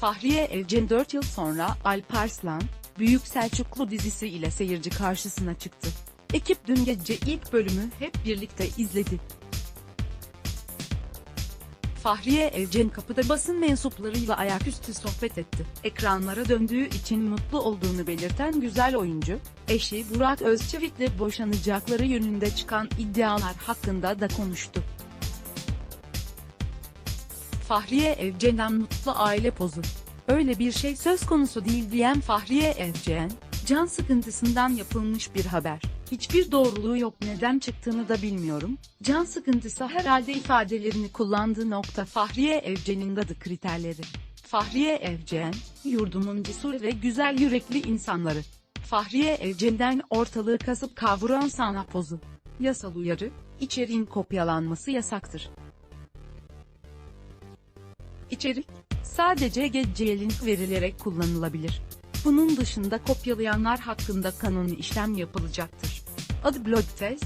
Fahriye Evcen 4 yıl sonra Alparslan, Büyük Selçuklu dizisi ile seyirci karşısına çıktı. Ekip dün gece ilk bölümü hep birlikte izledi. Fahriye Evcen kapıda basın mensuplarıyla ayaküstü sohbet etti. Ekranlara döndüğü için mutlu olduğunu belirten güzel oyuncu, eşi Burak Özçivit'le boşanacakları yönünde çıkan iddialar hakkında da konuştu. Fahriye Evcen'den mutlu aile pozu. Öyle bir şey söz konusu değil diyen Fahriye Evcen, can sıkıntısından yapılmış bir haber. Hiçbir doğruluğu yok neden çıktığını da bilmiyorum. Can sıkıntısı herhalde ifadelerini kullandığı nokta Fahriye Evcen'in adı kriterleri. Fahriye Evcen, yurdumun cesur ve güzel yürekli insanları. Fahriye Evcen'den ortalığı kasıp kavuran sana pozu. Yasal uyarı, içeriğin kopyalanması yasaktır. İçerik, sadece gece link verilerek kullanılabilir. Bunun dışında kopyalayanlar hakkında kanuni işlem yapılacaktır. Adı Bloodtest,